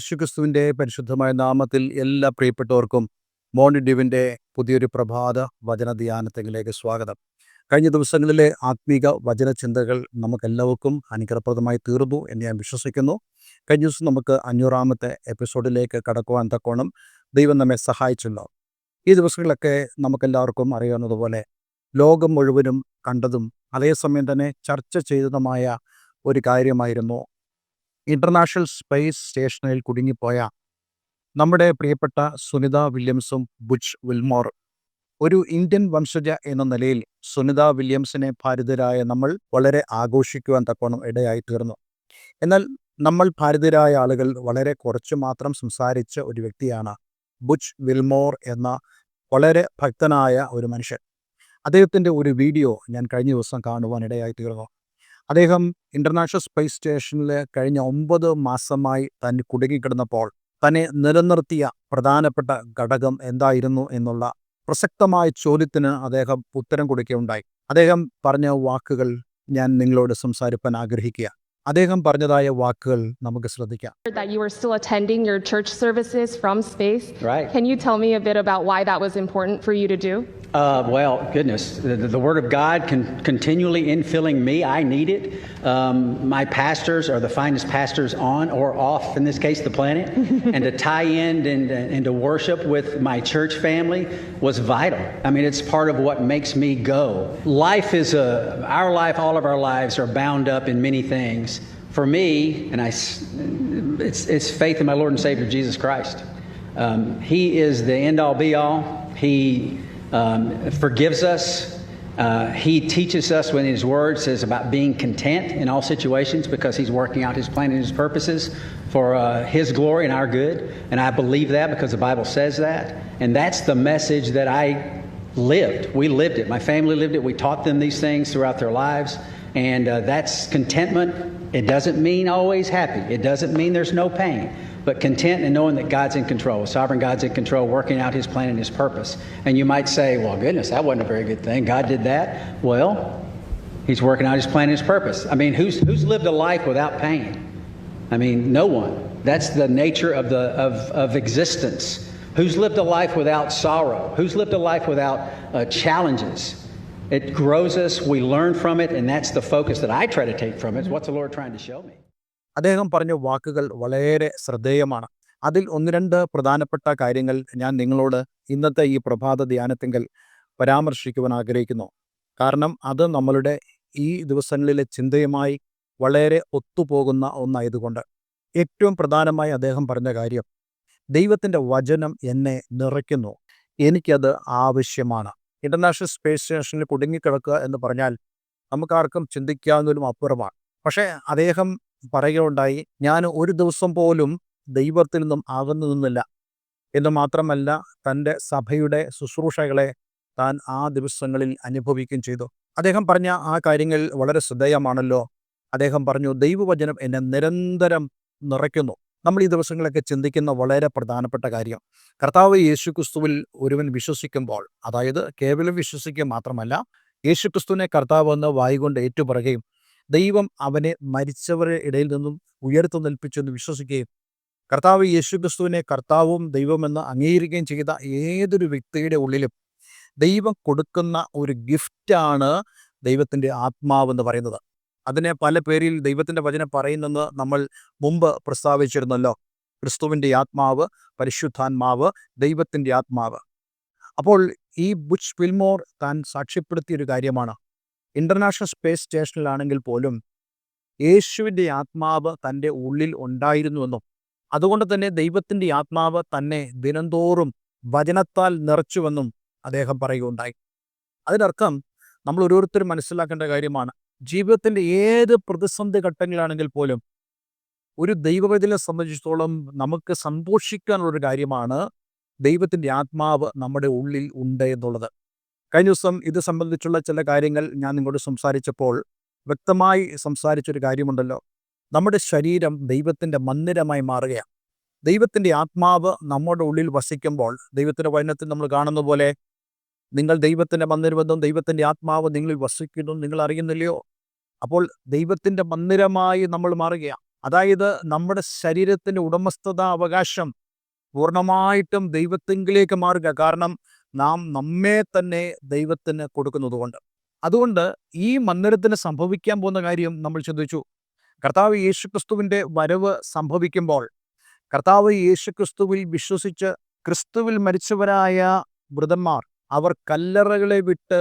യേശുക്രിസ്തുവിന്റെ പരിശുദ്ധമായ നാമത്തിൽ എല്ലാ പ്രിയപ്പെട്ടവർക്കും മോണി ഡിവിന്റെ പുതിയൊരു പ്രഭാത വചന ധ്യാനത്തിലേക്ക് സ്വാഗതം. കഴിഞ്ഞ ദിവസങ്ങളിലെ ആത്മീക വചനചിന്തകൾ നമുക്കെല്ലാവർക്കും അനുഗ്രഹപ്രദമായി തീർന്നു എന്ന് ഞാൻ വിശ്വസിക്കുന്നു. കഴിഞ്ഞ ദിവസം നമുക്ക് അഞ്ഞൂറാമത്തെ എപ്പിസോഡിലേക്ക് കടക്കുവാൻ തക്കോണം ദൈവം നമ്മെ സഹായിച്ചല്ലോ. ഈ ദിവസങ്ങളിലൊക്കെ നമുക്കെല്ലാവർക്കും അറിയാവുന്നതുപോലെ ലോകം മുഴുവനും കണ്ടതും അതേസമയം തന്നെ ചർച്ച ചെയ്തതുമായ ഒരു കാര്യമായിരുന്നു ഇന്റർനാഷണൽ സ്പേസ് സ്റ്റേഷനിൽ കുടുങ്ങിപ്പോയ നമ്മുടെ പ്രിയപ്പെട്ട സുനിത വില്യംസും ബുച്ച് വിൽമോർ. ഒരു ഇന്ത്യൻ വംശജ എന്ന നിലയിൽ സുനിത വില്യംസിനെ ഭാരതരായ നമ്മൾ വളരെ ആഘോഷിക്കുവാൻ തക്കോണം ഇടയായി തീർന്നു. എന്നാൽ നമ്മൾ ഭാരതരായ ആളുകൾ വളരെ കുറച്ച് മാത്രം സംസാരിച്ച ഒരു വ്യക്തിയാണ് ബുച്ച് വിൽമോർ എന്ന വളരെ ഭക്തനായ ഒരു മനുഷ്യൻ. അദ്ദേഹത്തിന്റെ ഒരു വീഡിയോ ഞാൻ കഴിഞ്ഞ ദിവസം കാണുവാൻ ഇടയായി തീർന്നു. അദ്ദേഹം ഇന്റർനാഷണൽ സ്പേസ് സ്റ്റേഷനിൽ കഴിഞ്ഞ ഒമ്പത് മാസമായി താൻ കുടുങ്ങിക്കിടന്നപ്പോൾ തന്നെ നിലനിർത്തിയ പ്രധാനപ്പെട്ട ഘടകം എന്തായിരുന്നു എന്നുള്ള പ്രസക്തമായ ചോദ്യത്തിന് അദ്ദേഹം ഉത്തരം കൊടുക്കുകയുണ്ടായി അദ്ദേഹം പറഞ്ഞ വാക്കുകൾ ഞാൻ നിങ്ങളോട് സംസാരിപ്പാൻ ആഗ്രഹിക്കുക അദ്ദേഹം പറഞ്ഞതായ വാക്കുകൾ നമുക്ക് ശ്രദ്ധിക്കാം that you were still attending your church services from space. Right. Can you tell me a bit about why that was important for you to do? Uh, well, goodness, the, the Word of God can continually infilling me. I need it. Um, my pastors are the finest pastors on or off, in this case, the planet. and to tie in and, and to worship with my church family was vital. I mean, it's part of what makes me go. Life is a, our life, all of our lives are bound up in many things. For me, and I, it's, it's faith in my Lord and Savior Jesus Christ. Um, he is the end all be all. He um, forgives us. Uh, he teaches us when His Word says about being content in all situations because He's working out His plan and His purposes for uh, His glory and our good. And I believe that because the Bible says that. And that's the message that I lived. We lived it. My family lived it. We taught them these things throughout their lives. And uh, that's contentment. It doesn't mean always happy, it doesn't mean there's no pain but content in knowing that God's in control, sovereign God's in control, working out His plan and His purpose. And you might say, well, goodness, that wasn't a very good thing. God did that. Well, He's working out His plan and His purpose. I mean, who's, who's lived a life without pain? I mean, no one. That's the nature of, the, of, of existence. Who's lived a life without sorrow? Who's lived a life without uh, challenges? It grows us, we learn from it, and that's the focus that I try to take from it. What's the Lord trying to show me. അദ്ദേഹം പറഞ്ഞ വാക്കുകൾ വളരെ ശ്രദ്ധേയമാണ്. അതിൽ ഒന്ന് രണ്ട് പ്രധാനപ്പെട്ട കാര്യങ്ങൾ ഞാൻ നിങ്ങളോട് ഇന്നത്തെ ഈ പ്രഭാത ധ്യാനത്തിങ്കൽ പരാമർശിക്കുവാൻ ആഗ്രഹിക്കുന്നു. കാരണം അത് നമ്മളുടെ ഈ ദിവസങ്ങളിലെ ചിന്തയുമായി വളരെ ഒത്തുപോകുന്ന ഒന്നായതുകൊണ്ട്. ഏറ്റവും പ്രധാനമായി അദ്ദേഹം പറഞ്ഞ കാര്യം ദൈവത്തിന്റെ വചനം എന്നെ നിറയ്ക്കുന്നു. എനിക്കത് ആവശ്യമാണ്. ഇന്റർനാഷണൽ സ്പേസ് സ്റ്റേഷനിൽ കുടുങ്ങിക്കിടക്കുക എന്ന് പറഞ്ഞാൽ നമുക്കാർക്കും ചിന്തിക്കാവുന്നതിലും അപ്പുറമാണ്. പക്ഷേ അദ്ദേഹം പറയുകയുണ്ടായി ഞാൻ ഒരു ദിവസം പോലും ദൈവത്തിൽ നിന്നും അകന്നു നിന്നില്ല. എന്ന് മാത്രമല്ല തന്റെ സഭയുടെ ശുശ്രൂഷകളെ താൻ ആ ദിവസങ്ങളിൽ അനുഭവിക്കുകയും ചെയ്തു. അദ്ദേഹം പറഞ്ഞ ആ കാര്യങ്ങൾ വളരെ ശ്രദ്ധേയമാണല്ലോ. അദ്ദേഹം പറഞ്ഞു ദൈവവചനം എന്നെ നിരന്തരം നിറയ്ക്കുന്നു. നമ്മൾ ഈ ദിവസങ്ങളൊക്കെ ചിന്തിക്കുന്ന വളരെ പ്രധാനപ്പെട്ട കാര്യം. കർത്താവ് യേശുക്രിസ്തുവിൽ ഒരുവൻ വിശ്വസിക്കുമ്പോൾ അതായത് കേവലം വിശ്വസിക്കുക മാത്രമല്ല യേശുക്രിസ്തുവിനെ കർത്താവ് എന്ന് വായികൊണ്ട് ഏറ്റുപറയുകയും ദൈവം അവനെ മരിച്ചവരുടെ ഇടയിൽ നിന്നും ഉയർത്തു വിശ്വസിക്കുകയും കർത്താവ് യേശുക്രിസ്തുവിനെ കർത്താവും ദൈവമെന്ന് അംഗീകരിക്കുകയും ചെയ്ത ഏതൊരു വ്യക്തിയുടെ ഉള്ളിലും ദൈവം കൊടുക്കുന്ന ഒരു ഗിഫ്റ്റാണ് ദൈവത്തിന്റെ ആത്മാവെന്ന് പറയുന്നത്. അതിനെ പല പേരിൽ ദൈവത്തിന്റെ വചനം പറയുന്നെന്ന് നമ്മൾ മുമ്പ് പ്രസ്താവിച്ചിരുന്നല്ലോ. ക്രിസ്തുവിന്റെ ആത്മാവ് പരിശുദ്ധാത്മാവ് ദൈവത്തിന്റെ ആത്മാവ്. അപ്പോൾ ഈ ബുച്ച് ഫിൽമോർ താൻ സാക്ഷ്യപ്പെടുത്തിയൊരു കാര്യമാണ്. ഇന്റർനാഷണൽ സ്പേസ് സ്റ്റേഷനിലാണെങ്കിൽ പോലും യേശുവിന്റെ ആത്മാവ് തന്റെ ഉള്ളിൽ ഉണ്ടായിരുന്നുവെന്നും അതുകൊണ്ട് തന്നെ ദൈവത്തിന്റെ ആത്മാവ് തന്നെ ദിനംതോറും വചനത്താൽ നിറച്ചുവെന്നും അദ്ദേഹം പറയുകയുണ്ടായി. അതിനർത്ഥം നമ്മൾ ഓരോരുത്തരും മനസ്സിലാക്കേണ്ട കാര്യമാണ് ജീവിതത്തിന്റെ ഏത് പ്രതിസന്ധി ഘട്ടങ്ങളാണെങ്കിൽ പോലും ഒരു ദൈവവേദനെ സംബന്ധിച്ചിടത്തോളം നമുക്ക് സന്തോഷിക്കാനുള്ളൊരു കാര്യമാണ് ദൈവത്തിന്റെ ആത്മാവ് നമ്മുടെ ഉള്ളിൽ ഉണ്ട് എന്നുള്ളത് കഴിഞ്ഞ ദിവസം ഇത് സംബന്ധിച്ചുള്ള ചില കാര്യങ്ങൾ ഞാൻ നിങ്ങളോട് സംസാരിച്ചപ്പോൾ വ്യക്തമായി സംസാരിച്ചൊരു കാര്യമുണ്ടല്ലോ. നമ്മുടെ ശരീരം ദൈവത്തിന്റെ മന്ദിരമായി മാറുകയാണ്. ദൈവത്തിന്റെ ആത്മാവ് നമ്മുടെ ഉള്ളിൽ വസിക്കുമ്പോൾ ദൈവത്തിന്റെ വചനത്തിൽ നമ്മൾ കാണുന്ന പോലെ നിങ്ങൾ ദൈവത്തിന്റെ മന്ദിരമെന്നും ദൈവത്തിന്റെ ആത്മാവ് നിങ്ങളിൽ വസിക്കുന്നു നിങ്ങൾ അറിയുന്നില്ലയോ? അപ്പോൾ ദൈവത്തിന്റെ മന്ദിരമായി നമ്മൾ മാറുകയാണ്. അതായത് നമ്മുടെ ശരീരത്തിന്റെ ഉടമസ്ഥത അവകാശം പൂർണമായിട്ടും ദൈവത്തിങ്കിലേക്ക് മാറുക. കാരണം നാം നമ്മെ തന്നെ ദൈവത്തിന് കൊടുക്കുന്നതുകൊണ്ട്. അതുകൊണ്ട് ഈ മന്ദിരത്തിന് സംഭവിക്കാൻ പോകുന്ന കാര്യം നമ്മൾ ചിന്തിച്ചു. കർത്താവ് യേശുക്രിസ്തുവിന്റെ വരവ് സംഭവിക്കുമ്പോൾ കർത്താവ് യേശുക്രിസ്തുവിൽ വിശ്വസിച്ച് ക്രിസ്തുവിൽ മരിച്ചവരായ മൃതന്മാർ അവർ കല്ലറകളെ വിട്ട്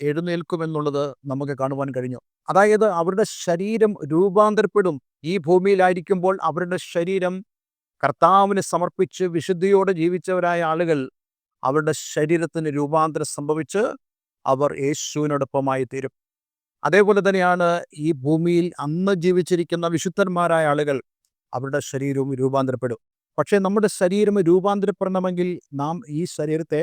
എഴുന്നേൽക്കുമെന്നുള്ളത് നമുക്ക് കാണുവാൻ കഴിഞ്ഞു. അതായത് അവരുടെ ശരീരം രൂപാന്തരപ്പെടും. ഈ ഭൂമിയിലായിരിക്കുമ്പോൾ അവരുടെ ശരീരം കർത്താവിന് സമർപ്പിച്ച് വിശുദ്ധിയോടെ ജീവിച്ചവരായ ആളുകൾ അവരുടെ ശരീരത്തിന് രൂപാന്തരം സംഭവിച്ച് അവർ യേശുവിനോടൊപ്പമായി തീരും. അതേപോലെ തന്നെയാണ് ഈ ഭൂമിയിൽ അന്ന് ജീവിച്ചിരിക്കുന്ന വിശുദ്ധന്മാരായ ആളുകൾ അവരുടെ ശരീരവും രൂപാന്തരപ്പെടും. പക്ഷേ നമ്മുടെ ശരീരം രൂപാന്തരപ്പെടണമെങ്കിൽ നാം ഈ ശരീരത്തെ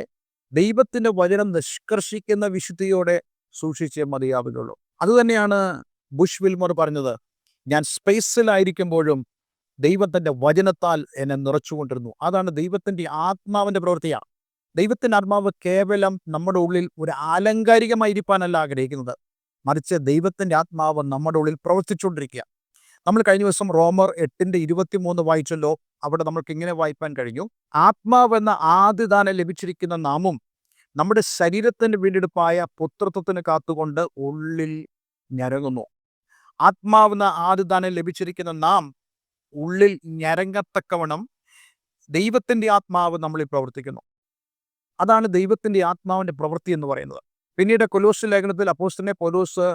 ദൈവത്തിന്റെ വചനം നിഷ്കർഷിക്കുന്ന വിശുദ്ധിയോടെ സൂക്ഷിച്ചേ മതിയാവുകയുള്ളൂ. അതുതന്നെയാണ് ബുഷ് വിൽമർ പറഞ്ഞത് ഞാൻ സ്പേസിലായിരിക്കുമ്പോഴും ദൈവത്തിന്റെ വചനത്താൽ എന്നെ നിറച്ചുകൊണ്ടിരുന്നു. അതാണ് ദൈവത്തിന്റെ ആത്മാവിന്റെ പ്രവൃത്തിയാണ്. ദൈവത്തിന്റെ ആത്മാവ് കേവലം നമ്മുടെ ഉള്ളിൽ ഒരു ആലങ്കാരികമായിരിക്കാനല്ല ആഗ്രഹിക്കുന്നത്. മറിച്ച് ദൈവത്തിന്റെ ആത്മാവ് നമ്മുടെ ഉള്ളിൽ പ്രവർത്തിച്ചുകൊണ്ടിരിക്കുക. നമ്മൾ കഴിഞ്ഞ ദിവസം റോമർ എട്ടിന്റെ ഇരുപത്തിമൂന്ന് വായിച്ചല്ലോ. അവിടെ നമ്മൾക്ക് ഇങ്ങനെ വായിപ്പാൻ കഴിഞ്ഞു. ആത്മാവെന്ന ആദ്യദാനം ലഭിച്ചിരിക്കുന്ന നാമും നമ്മുടെ ശരീരത്തിന് വീണ്ടെടുപ്പായ പുത്രത്വത്തിന് കാത്തുകൊണ്ട് ഉള്ളിൽ ഞരങ്ങുന്നു. ആത്മാവെന്ന ആദ്യദാനം ലഭിച്ചിരിക്കുന്ന നാം ഉള്ളിൽ ഞരങ്ങത്തക്കവണ്ണം ദൈവത്തിന്റെ ആത്മാവ് നമ്മളിൽ പ്രവർത്തിക്കുന്നു. അതാണ് ദൈവത്തിന്റെ ആത്മാവിന്റെ പ്രവൃത്തി എന്ന് പറയുന്നത്. പിന്നീട് കൊലോസ് ലേഖനത്തിൽ അപ്പോസ്റ്റിനെ കൊലോസ്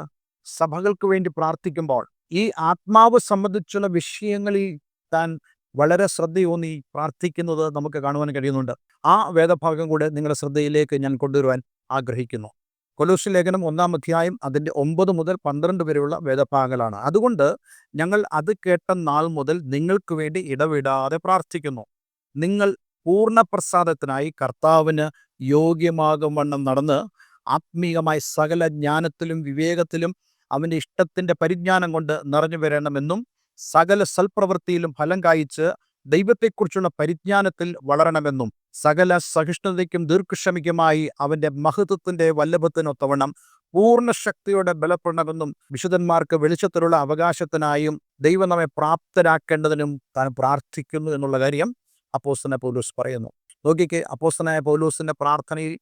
സഭകൾക്ക് വേണ്ടി പ്രാർത്ഥിക്കുമ്പോൾ ഈ ആത്മാവ് സംബന്ധിച്ചുള്ള വിഷയങ്ങളിൽ താൻ വളരെ ശ്രദ്ധയൂന്നി പ്രാർത്ഥിക്കുന്നത് നമുക്ക് കാണുവാൻ കഴിയുന്നുണ്ട്. ആ വേദഭാഗം കൂടെ നിങ്ങളുടെ ശ്രദ്ധയിലേക്ക് ഞാൻ കൊണ്ടുവരുവാൻ ആഗ്രഹിക്കുന്നു. കൊലോസ് ലേഖനം ഒന്നാം അധ്യായം അതിന്റെ ഒമ്പത് മുതൽ പന്ത്രണ്ട് വരെയുള്ള വേദഭാഗങ്ങളാണ്. അതുകൊണ്ട് ഞങ്ങൾ അത് കേട്ട നാൾ മുതൽ നിങ്ങൾക്ക് വേണ്ടി ഇടവിടാതെ പ്രാർത്ഥിക്കുന്നു. നിങ്ങൾ പൂർണ പ്രസാദത്തിനായി കർത്താവിന് യോഗ്യമാകും വണ്ണം നടന്ന് ആത്മീയമായ സകല ജ്ഞാനത്തിലും വിവേകത്തിലും അവന്റെ ഇഷ്ടത്തിന്റെ പരിജ്ഞാനം കൊണ്ട് നിറഞ്ഞു വരണമെന്നും സകല സൽപ്രവൃത്തിയിലും ഫലം കായിച്ച് ദൈവത്തെക്കുറിച്ചുള്ള പരിജ്ഞാനത്തിൽ വളരണമെന്നും സകല സഹിഷ്ണുതയ്ക്കും ദീർഘക്ഷമിക്കുമായി അവന്റെ മഹത്വത്തിന്റെ വല്ലഭത്തിനൊത്തവണ്ണം പൂർണ ശക്തിയോടെ ബലപ്പെടണമെന്നും വിശുദ്ധന്മാർക്ക് വെളിച്ചത്തിലുള്ള അവകാശത്തിനായും ദൈവം നമ്മെ പ്രാപ്തരാക്കേണ്ടതിനും താൻ പ്രാർത്ഥിക്കുന്നു എന്നുള്ള കാര്യം അപ്പോസ്തന പൗലൂസ് പറയുന്നു. നോക്കിക്ക് അപ്പോസ്തനായ പൗലൂസിന്റെ പ്രാർത്ഥനയിൽ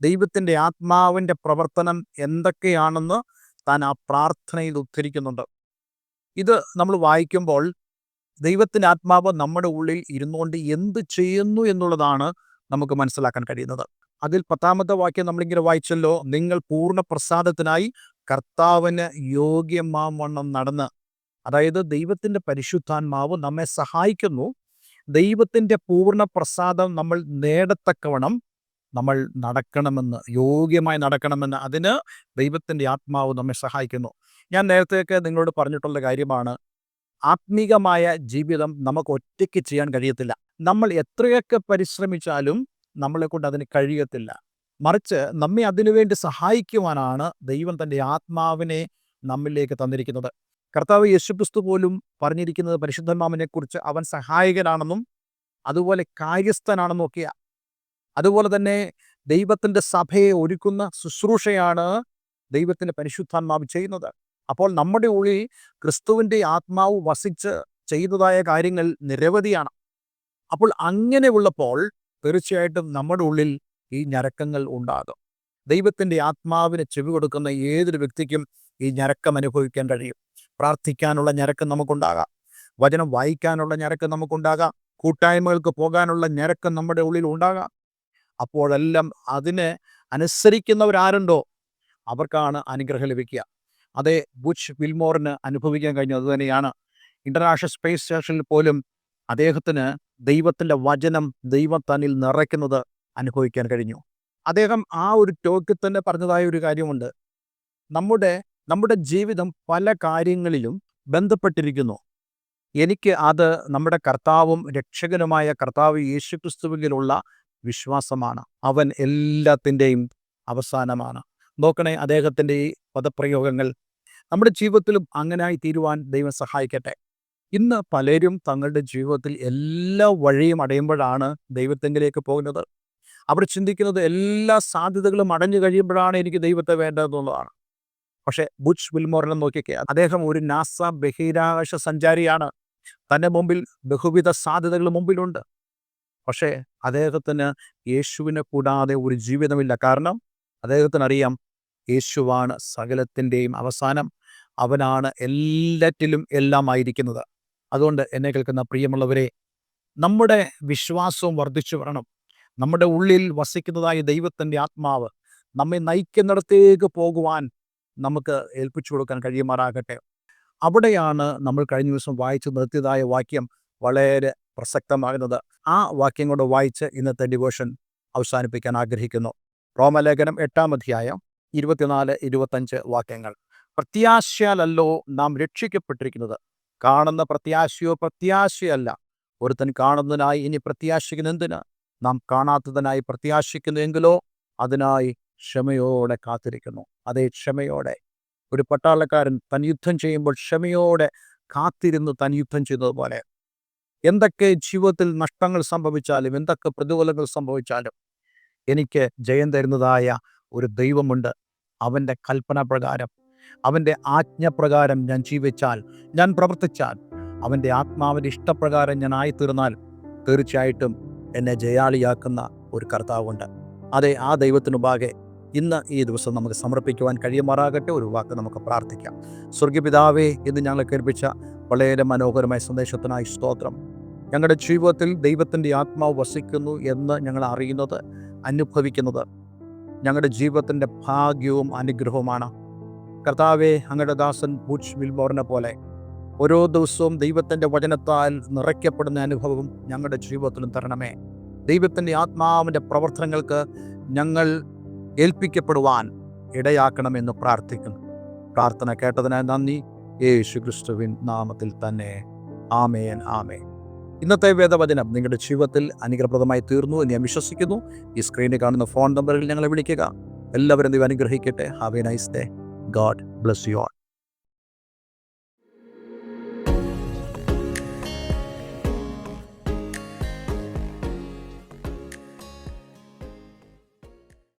ദൈവത്തിന്റെ ആത്മാവിന്റെ പ്രവർത്തനം എന്തൊക്കെയാണെന്ന് താൻ ആ പ്രാർത്ഥനയിൽ ഉദ്ധരിക്കുന്നുണ്ട്. ഇത് നമ്മൾ വായിക്കുമ്പോൾ ദൈവത്തിന്റെ ആത്മാവ് നമ്മുടെ ഉള്ളിൽ ഇരുന്നുകൊണ്ട് എന്ത് ചെയ്യുന്നു എന്നുള്ളതാണ് നമുക്ക് മനസ്സിലാക്കാൻ കഴിയുന്നത്. അതിൽ പത്താമത്തെ വാക്യം നമ്മളിങ്ങനെ വായിച്ചല്ലോ നിങ്ങൾ പൂർണ പ്രസാദത്തിനായി കർത്താവിന് യോഗ്യമാവണ്ണം നടന്ന് അതായത് ദൈവത്തിന്റെ പരിശുദ്ധാത്മാവ് നമ്മെ സഹായിക്കുന്നു ദൈവത്തിന്റെ പൂർണ പ്രസാദം നമ്മൾ നേടത്തക്കവണ്ണം നമ്മൾ നടക്കണമെന്ന് യോഗ്യമായി നടക്കണമെന്ന് അതിന് ദൈവത്തിന്റെ ആത്മാവ് നമ്മെ സഹായിക്കുന്നു. ഞാൻ നേരത്തെയൊക്കെ നിങ്ങളോട് പറഞ്ഞിട്ടുള്ള കാര്യമാണ് ആത്മീകമായ ജീവിതം നമുക്ക് ഒറ്റയ്ക്ക് ചെയ്യാൻ കഴിയത്തില്ല. നമ്മൾ എത്രയൊക്കെ പരിശ്രമിച്ചാലും നമ്മളെ കൊണ്ട് അതിന് കഴിയത്തില്ല. മറിച്ച് നമ്മെ അതിനുവേണ്ടി സഹായിക്കുവാനാണ് ദൈവം തന്റെ ആത്മാവിനെ നമ്മിലേക്ക് തന്നിരിക്കുന്നത്. കർത്താവ് യേശുക്രിസ്തു പോലും പറഞ്ഞിരിക്കുന്നത് പരിശുദ്ധമാമനെ കുറിച്ച് അവൻ സഹായകനാണെന്നും അതുപോലെ കാര്യസ്ഥനാണെന്നും ഒക്കെയാ അതുപോലെ തന്നെ ദൈവത്തിന്റെ സഭയെ ഒരുക്കുന്ന ശുശ്രൂഷയാണ് ദൈവത്തിന്റെ പരിശുദ്ധാത്മാവ് ചെയ്യുന്നത്. അപ്പോൾ നമ്മുടെ ഉള്ളിൽ ക്രിസ്തുവിന്റെ ആത്മാവ് വസിച്ച് ചെയ്തതായ കാര്യങ്ങൾ നിരവധിയാണ്. അപ്പോൾ അങ്ങനെ ഉള്ളപ്പോൾ തീർച്ചയായിട്ടും നമ്മുടെ ഉള്ളിൽ ഈ ഞരക്കങ്ങൾ ഉണ്ടാകും. ദൈവത്തിന്റെ ആത്മാവിന് ചെവി കൊടുക്കുന്ന ഏതൊരു വ്യക്തിക്കും ഈ ഞരക്കം അനുഭവിക്കാൻ കഴിയും. പ്രാർത്ഥിക്കാനുള്ള ഞരക്കം നമുക്കുണ്ടാകാം. വചനം വായിക്കാനുള്ള ഞരക്കം നമുക്കുണ്ടാകാം. കൂട്ടായ്മകൾക്ക് പോകാനുള്ള ഞരക്കം നമ്മുടെ ഉള്ളിൽ ഉണ്ടാകാം. അപ്പോഴെല്ലാം അതിന് അനുസരിക്കുന്നവരാരുണ്ടോ? അവർക്കാണ് അനുഗ്രഹം ലഭിക്കുക. അതേ ബുച്ച് വിൽമോറിന് അനുഭവിക്കാൻ കഴിഞ്ഞത് അതുതന്നെയാണ് ഇന്റർനാഷണൽ സ്പേസ് സ്റ്റേഷനിൽ പോലും അദ്ദേഹത്തിന് ദൈവത്തിന്റെ വചനം ദൈവം തന്നിൽ നിറയ്ക്കുന്നത് അനുഭവിക്കാൻ കഴിഞ്ഞു. അദ്ദേഹം ആ ഒരു ടോക്കിൽ തന്നെ പറഞ്ഞതായ ഒരു കാര്യമുണ്ട്. നമ്മുടെ നമ്മുടെ ജീവിതം പല കാര്യങ്ങളിലും ബന്ധപ്പെട്ടിരിക്കുന്നു. എനിക്ക് അത് നമ്മുടെ കർത്താവും രക്ഷകനുമായ കർത്താവ് യേശുക്രിസ്തുവിലുള്ള വിശ്വാസമാണ്. അവൻ എല്ലാത്തിന്റെയും അവസാനമാണ്. നോക്കണേ അദ്ദേഹത്തിന്റെ ഈ പദപ്രയോഗങ്ങൾ. നമ്മുടെ ജീവിതത്തിലും അങ്ങനായി തീരുവാൻ ദൈവം സഹായിക്കട്ടെ. ഇന്ന് പലരും തങ്ങളുടെ ജീവിതത്തിൽ എല്ലാ വഴിയും അടയുമ്പോഴാണ് ദൈവത്തെങ്കിലേക്ക് പോകുന്നത്. അവർ ചിന്തിക്കുന്നത് എല്ലാ സാധ്യതകളും അടഞ്ഞു കഴിയുമ്പോഴാണ് എനിക്ക് ദൈവത്തെ വേണ്ടതെന്നുള്ളതാണ്. പക്ഷേ ബുച്ച് വിൽമോറിനെ നോക്കിയൊക്കെ അദ്ദേഹം ഒരു നാസ ബഹിരാകാശ സഞ്ചാരിയാണ്. തന്റെ മുമ്പിൽ ബഹുവിധ സാധ്യതകൾ മുമ്പിലുണ്ട്. പക്ഷേ അദ്ദേഹത്തിന് യേശുവിനെ കൂടാതെ ഒരു ജീവിതമില്ല. കാരണം അദ്ദേഹത്തിന് അറിയാം യേശുവാണ് സകലത്തിന്റെയും അവസാനം. അവനാണ് എല്ലാറ്റിലും എല്ലാമായിരിക്കുന്നത് അതുകൊണ്ട് എന്നെ കേൾക്കുന്ന പ്രിയമുള്ളവരെ നമ്മുടെ വിശ്വാസവും വർദ്ധിച്ചു വരണം. നമ്മുടെ ഉള്ളിൽ വസിക്കുന്നതായ ദൈവത്തിന്റെ ആത്മാവ് നമ്മെ നയിക്കുന്നിടത്തേക്ക് പോകുവാൻ നമുക്ക് ഏൽപ്പിച്ചു കൊടുക്കാൻ കഴിയുമാറാകട്ടെ. അവിടെയാണ് നമ്മൾ കഴിഞ്ഞ ദിവസം വായിച്ചു നിർത്തിയതായ വാക്യം വളരെ പ്രസക്തമാകുന്നത്. ആ വാക്യം കൊണ്ട് വായിച്ച് ഇന്നത്തെ ഡിവോഷൻ അവസാനിപ്പിക്കാൻ ആഗ്രഹിക്കുന്നു. റോമലേഖനം എട്ടാം അധ്യായം ഇരുപത്തിനാല് ഇരുപത്തഞ്ച് വാക്യങ്ങൾ. പ്രത്യാശയാലല്ലോ നാം രക്ഷിക്കപ്പെട്ടിരിക്കുന്നത്. കാണുന്ന പ്രത്യാശയോ പ്രത്യാശയല്ല. ഒരുത്തൻ കാണുന്നതിനായി ഇനി പ്രത്യാശിക്കുന്ന എന്തിന്? നാം കാണാത്തതിനായി പ്രത്യാശിക്കുന്നുവെങ്കിലോ അതിനായി ക്ഷമയോടെ കാത്തിരിക്കുന്നു. അതേ ക്ഷമയോടെ. ഒരു പട്ടാളക്കാരൻ തൻ യുദ്ധം ചെയ്യുമ്പോൾ ക്ഷമയോടെ കാത്തിരുന്ന് തൻ യുദ്ധം ചെയ്തതുപോലെ എന്തൊക്കെ ജീവിതത്തിൽ നഷ്ടങ്ങൾ സംഭവിച്ചാലും എന്തൊക്കെ പ്രതികൂലങ്ങൾ സംഭവിച്ചാലും എനിക്ക് ജയം തരുന്നതായ ഒരു ദൈവമുണ്ട്. അവന്റെ കൽപ്പന പ്രകാരം അവന്റെ ആജ്ഞപ്രകാരം ഞാൻ ജീവിച്ചാൽ ഞാൻ പ്രവർത്തിച്ചാൽ അവന്റെ ആത്മാവിന്റെ ഇഷ്ടപ്രകാരം ഞാൻ ആയിത്തീർന്നാൽ തീർച്ചയായിട്ടും എന്നെ ജയാളിയാക്കുന്ന ഒരു കർത്താവുണ്ട്. അതെ ആ ദൈവത്തിനു മുമ്പാകെ ഇന്ന് ഈ ദിവസം നമുക്ക് സമർപ്പിക്കുവാൻ കഴിയുമാറാകട്ടെ. ഒരു വാക്ക് നമുക്ക് പ്രാർത്ഥിക്കാം. സ്വർഗപിതാവേ ഇന്ന് ഞങ്ങൾ കേൾപ്പിച്ച വളരെ മനോഹരമായ സന്ദേശത്തിനായി സ്തോത്രം. ഞങ്ങളുടെ ജീവിതത്തിൽ ദൈവത്തിന്റെ ആത്മാവ് വസിക്കുന്നു എന്ന് ഞങ്ങൾ അറിയുന്നത് അനുഭവിക്കുന്നത്. ഞങ്ങളുടെ ജീവിതത്തിന്റെ ഭാഗ്യവും അനുഗ്രഹവുമാണ്. കർത്താവെ അങ്ങയുടെ ദാസൻ ഭൂച്ച് വിൽബോറിനെ പോലെ ഓരോ ദിവസവും ദൈവത്തിന്റെ വചനത്താൽ നിറയ്ക്കപ്പെടുന്ന അനുഭവം ഞങ്ങളുടെ ജീവിതത്തിലും തരണമേ. ദൈവത്തിന്റെ ആത്മാവിന്റെ പ്രവർത്തനങ്ങൾക്ക് ഞങ്ങൾ ഏൽപ്പിക്കപ്പെടുവാൻ ഇടയാക്കണമെന്ന് പ്രാർത്ഥിക്കുന്നു. പ്രാർത്ഥന കേട്ടതിനായി നന്ദി. യേശു ക്രിസ്തുവിൻ നാമത്തിൽ തന്നെ. ആമേൻ ആമേൻ. ഇന്നത്തെ വേദവചനം നിങ്ങളുടെ ജീവിതത്തിൽ അനുഗ്രഹപ്രദമായി തീർന്നു എന്ന് ഞാൻ വിശ്വസിക്കുന്നു. ഈ സ്ക്രീനിൽ കാണുന്ന ഫോൺ നമ്പറിൽ ഞങ്ങളെ വിളിക്കുക. എല്ലാവരും ദൈവം അനുഗ്രഹിക്കട്ടെ. Have a nice day God bless you all